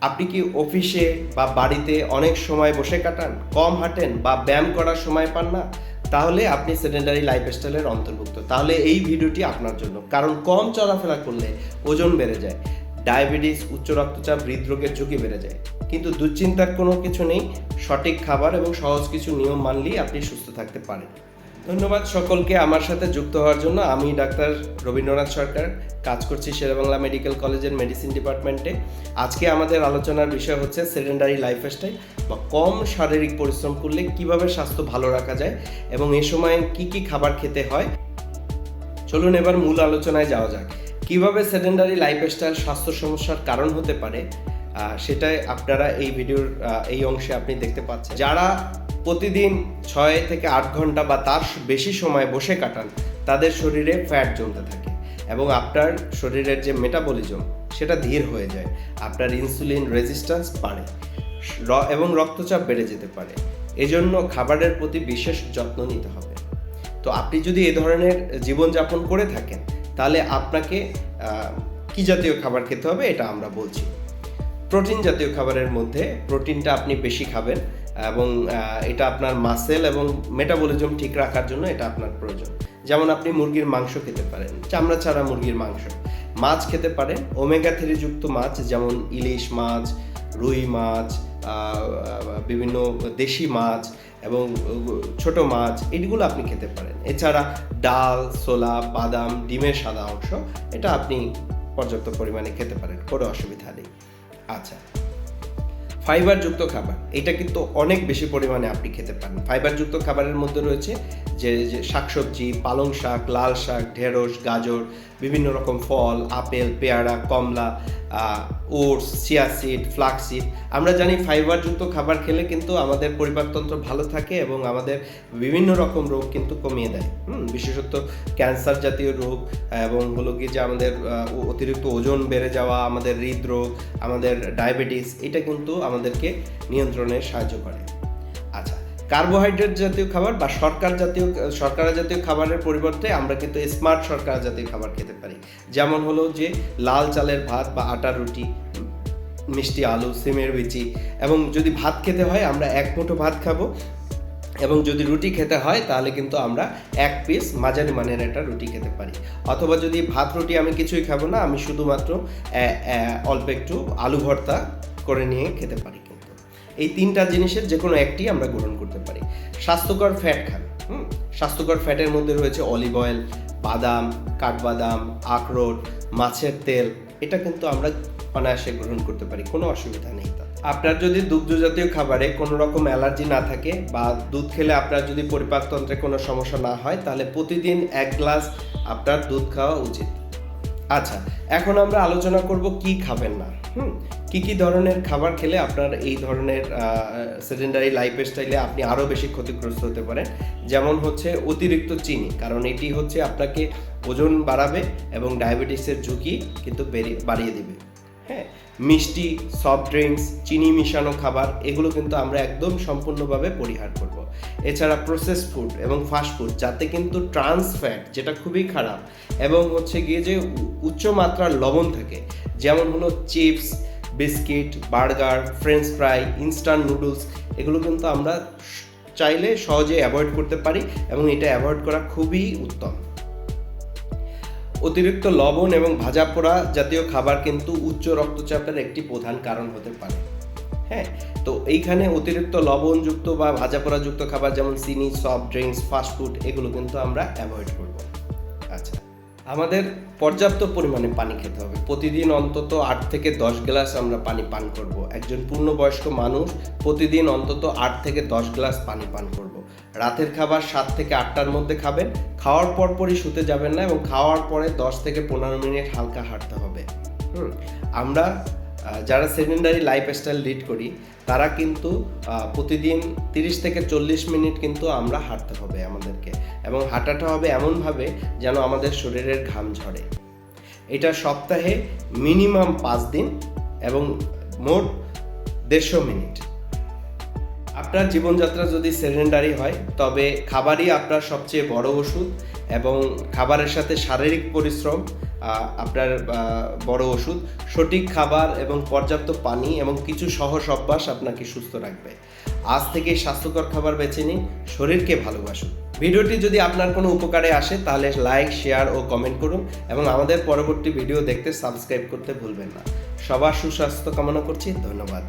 আপনি কি অফিসে বা বাড়িতে অনেক সময় বসে কাটান, কম হাঁটেন বা ব্যায়াম করার সময় পান না? তাহলে আপনি সেডেন্টারি লাইফস্টাইলের অন্তর্ভুক্ত। তাহলে এই ভিডিওটি আপনার জন্য। কারণ কম চলাফেরা করলে ওজন বেড়ে যায়, ডায়াবেটিস, উচ্চ রক্তচাপ, হৃদরোগের ঝুঁকি বেড়ে যায়। কিন্তু দুশ্চিন্তার কোনো কিছু নেই, সঠিক খাবার এবং সহজ কিছু নিয়ম মানলেই আপনি সুস্থ থাকতে পারেন। ধন্যবাদ সকলকে আমার সাথে যুক্ত হওয়ার জন্য। আমি ডাক্তার রবীন্দ্রনাথ সরকার, কাজ করছি শেরেবাংলা মেডিকেল কলেজের মেডিসিন ডিপার্টমেন্টে আজকে আমাদের আলোচনার বিষয় হচ্ছে সেডেন্ডারি লাইফস্টাইল বা কম শারীরিক পরিশ্রম করলে কীভাবে স্বাস্থ্য ভালো রাখা যায় এবং এ সময় কি কি খাবার খেতে হয়। চলুন এবার মূল আলোচনায় যাওয়া যাক। কীভাবে সেডেন্ডারি লাইফস্টাইল স্বাস্থ্য সমস্যার কারণ হতে পারে সেটাই আপনারা এই ভিডিওর এই অংশে আপনি দেখতে পাচ্ছেন। যারা প্রতিদিন ছয় থেকে আট ঘণ্টা বা তার বেশি সময় বসে কাটান। তাদের শরীরে ফ্যাট জমতে থাকে এবং আপনার শরীরের যে মেটাবলিজম সেটা ধীর হয়ে যায়। আপনার ইনসুলিন রেজিস্ট্যান্স বাড়ে এবং রক্তচাপ বেড়ে যেতে পারে। এজন্য খাবারের প্রতি বিশেষ যত্ন নিতে হবে। তো আপনি যদি এ ধরনের জীবনযাপন করে থাকেন, তাহলে আপনাকে কি জাতীয় খাবার খেতে হবে? এটা আমরা বলছি। প্রোটিন জাতীয় খাবারের মধ্যে প্রোটিনটা আপনি বেশি খাবেন। এবং এটা আপনার মাসেল এবং মেটাবলিজম ঠিক রাখার জন্য এটা আপনার প্রয়োজন। যেমন আপনি মুরগির মাংস খেতে পারেন, চামড়া ছাড়া মুরগির মাংস। মাছ খেতে পারেন ওমেগা থ্রি যুক্ত মাছ যেমন ইলিশ মাছ, রুই মাছ বিভিন্ন দেশি মাছ এবং ছোট মাছ, এগুলো আপনি খেতে পারেন। এছাড়া ডাল, ছোলা, বাদাম, ডিমের সাদা অংশ, এটা আপনি পর্যাপ্ত পরিমাণে খেতে পারেন, কোনো অসুবিধা নেই। আচ্ছা ফাইবারযুক্ত খাবার। এটা কিন্তু অনেক বেশি পরিমাণে আপনি খেতে পারেন। ফাইবারযুক্ত খাবারের মধ্যে রয়েছে যে যে শাকসবজি, পালং শাক, লাল শাক, ঢেঁড়স, গাজর বিভিন্ন রকম ফল, আপেল, পেয়ারা, কমলা ওটস সিয়াসিড ফ্লাক্সিড আমরা জানি ফাইবারযুক্ত খাবার খেলে কিন্তু আমাদের পরিপাকতন্ত্র ভালো থাকে এবং আমাদের বিভিন্ন রকম রোগ কিন্তু কমিয়ে দেয়। বিশেষত ক্যান্সার জাতীয় রোগ এবং হলো কি যে আমাদের অতিরিক্ত ওজন বেড়ে যাওয়া, আমাদের হৃদরোগ, আমাদের ডায়াবেটিস, এটা কিন্তু আমাদেরকে নিয়ন্ত্রণে সাহায্য করে। আচ্ছা কার্বোহাইড্রেট জাতীয় খাবার বা শর্করা জাতীয় শর্করা জাতীয় খাবারের পরিবর্তে আমরা কিন্তু স্মার্ট শর্করা জাতীয় খাবার খেতে পারি। যেমন হলো যে লাল চালের ভাত বা আটা, রুটি, মিষ্টি, আলু, সিমের বিচি এবং যদি ভাত খেতে হয় আমরা এক মুঠো ভাত খাব এবং যদি রুটি খেতে হয় তাহলে কিন্তু আমরা এক পিস মাঝারি মানের একটা রুটি খেতে পারি। অথবা যদি ভাত, রুটি আমি কিছুই খাব না, আমি শুধুমাত্র অল্প একটু আলু ভর্তা করে নিয়ে খেতে পারি। এই তিনটা জিনিসের যে কোনো একটি আমরা গ্রহণ করতে পারি। স্বাস্থ্যকর ফ্যাট খান, হুম? স্বাস্থ্যকর ফ্যাটের মধ্যে রয়েছে অলিভ অয়েল, বাদাম, কাঠবাদাম, আখরোট, মাছের তেল, এটা কিন্তু আমরা অনায়াসে গ্রহণ করতে পারি, কোনো অসুবিধা নেই। আপনার যদি দুগ্ধ জাতীয় খাবারে কোনো রকম অ্যালার্জি না থাকে বা দুধ খেলে আপনার যদি পরিপাকতন্ত্রে কোনো সমস্যা না হয়, তাহলে প্রতিদিন এক গ্লাস আপনার দুধ খাওয়া উচিত। আচ্ছা এখন আমরা আলোচনা করব কি খাবেন না। হুম। কি কি ধরনের খাবার খেলে আপনার এই ধরনের সেডেন্ডারি লাইফস্টাইলে আপনি আরও বেশি ক্ষতিগ্রস্ত হতে পারেন? যেমন হচ্ছে অতিরিক্ত চিনি, কারণ এটি হচ্ছে আপনাকে ওজন বাড়াবে এবং ডায়াবেটিসের ঝুঁকি কিন্তু বাড়িয়ে দেবে। মিষ্টি সফট ড্রিঙ্কস চিনি মিশানো খাবার, এগুলো কিন্তু আমরা একদম সম্পূর্ণভাবে পরিহার করব। এছাড়া প্রসেস ফুড এবং ফাস্ট ফুড যাতে কিন্তু ট্রান্স ফ্যাট যেটা খুবই খারাপ, এবং হচ্ছে গিয়ে যে উচ্চ মাত্রার লবণ থাকে, যেমন হলো chips biscuit burger French fry instant noodles এগুলো কিন্তু আমরা চাইলে সহজে অ্যাভয়েড করতে পারি, এবং এটা অ্যাভয়েড করা খুবই উত্তম। অতিরিক্ত লবণ এবং ভাজা পোড়া জাতীয় খাবার কিন্তু উচ্চ রক্তচাপের একটি প্রধান কারণ হতে পারে। হ্যাঁ তো এইখানে অতিরিক্ত লবণযুক্ত বা ভাজা পোড়াযুক্ত খাবার যেমন চিনি সফট ড্রিঙ্কস ফাস্টফুড এগুলো কিন্তু আমরা অ্যাভয়েড করব। আমাদের পর্যাপ্ত পরিমাণে পানি খেতে হবে। প্রতিদিন অন্তত আট থেকে দশ গ্লাস আমরা পানি পান করব। একজন পূর্ণবয়স্ক মানুষ প্রতিদিন অন্তত আট থেকে দশ গ্লাস পানি পান করব। রাতের খাবার সাত থেকে আটটার মধ্যে খাবেন। খাওয়ার পর পরই শুতে যাবেন না এবং খাওয়ার পরে দশ থেকে পনেরো মিনিট হালকা হাঁটতে হবে। হুম, আমরা যারা সেকেন্ডারি লাইফস্টাইল লিড করি, তারা কিন্তু প্রতিদিন তিরিশ থেকে চল্লিশ মিনিট কিন্তু আমরা হাঁটতে হবে আমাদেরকে এবং হাঁটাটা হবে এমনভাবে যেন আমাদের শরীরের ঘাম ঝরে। এটা সপ্তাহে মিনিমাম পাঁচ দিন এবং মোট দেড়শো মিনিট। আপনার জীবনযাত্রা যদি সেডেন্ডারি হয়, তবে খাবারই আপনার সবচেয়ে বড় ওষুধ এবং খাবারের সাথে শারীরিক পরিশ্রম আপনার বড় ওষুধ, সঠিক খাবার এবং পর্যাপ্ত পানি এবং কিছু সহজ অভ্যাস আপনাকে সুস্থ রাখবে। আজ থেকে স্বাস্থ্যকর খাবার বেছে নিন, শরীরকে ভালোবাসুন। ভিডিওটি যদি আপনার কোনো উপকারে আসে, তাহলে লাইক শেয়ার ও কমেন্ট করুন এবং আমাদের পরবর্তী ভিডিও দেখতে সাবস্ক্রাইব করতে ভুলবেন না। সবার সুস্বাস্থ্য কামনা করছি, ধন্যবাদ।